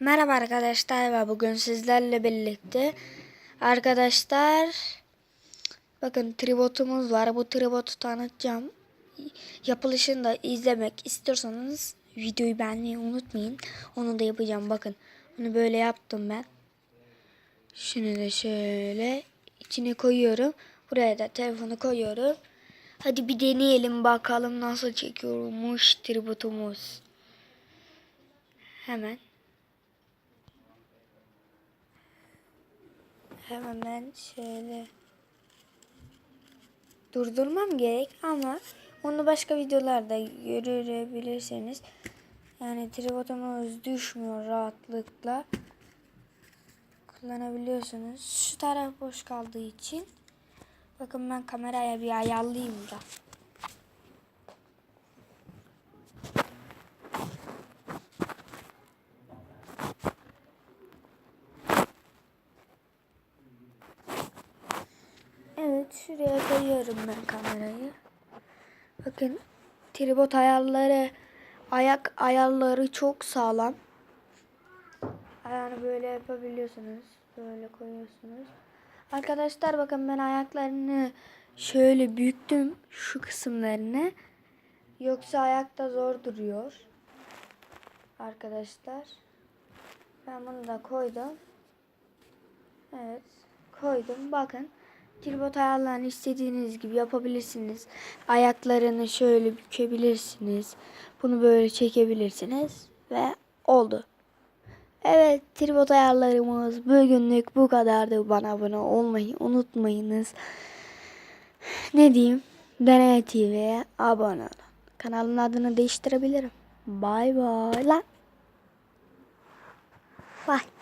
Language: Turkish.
Merhaba arkadaşlar ve bugün sizlerle birlikte arkadaşlar bakın tribotumuz var. Bu tribotu tanıtacağım. Yapılışını da izlemek istiyorsanız videoyu beğenmeyi unutmayın. Onu da yapacağım. Bakın bunu böyle yaptım ben. Şunu da şöyle içine koyuyorum. Buraya da telefonu koyuyorum. Hadi bir deneyelim bakalım nasıl çekiyormuş tribotumuz. Hemen. Hemen şöyle durdurmam gerek ama onu başka videolarda görebilirsiniz. Yani tripodumuz düşmüyor rahatlıkla. Kullanabiliyorsunuz. Şu taraf boş kaldığı için. Bakın ben kameraya bir ayarlayayım da. Evet şuraya koyuyorum ben kamerayı. Bakın tripod ayarları ayak ayarları çok sağlam. Ayağını böyle yapabiliyorsunuz. Böyle koyuyorsunuz. Arkadaşlar bakın ben ayaklarını şöyle büyüttüm şu kısımlarını. Yoksa ayakta zor duruyor. Arkadaşlar. Ben bunu da koydum. Evet. Koydum. Bakın. Tripod ayarlarını istediğiniz gibi yapabilirsiniz. Ayaklarını şöyle bükebilirsiniz. Bunu böyle çekebilirsiniz. Ve oldu. Evet tripod ayarlarımız bugünlük bu kadardı. Bana abone olmayı unutmayınız. Ne diyeyim? Deney TV'ye abone olun. Kanalın adını değiştirebilirim. Bay bay lan. Bye.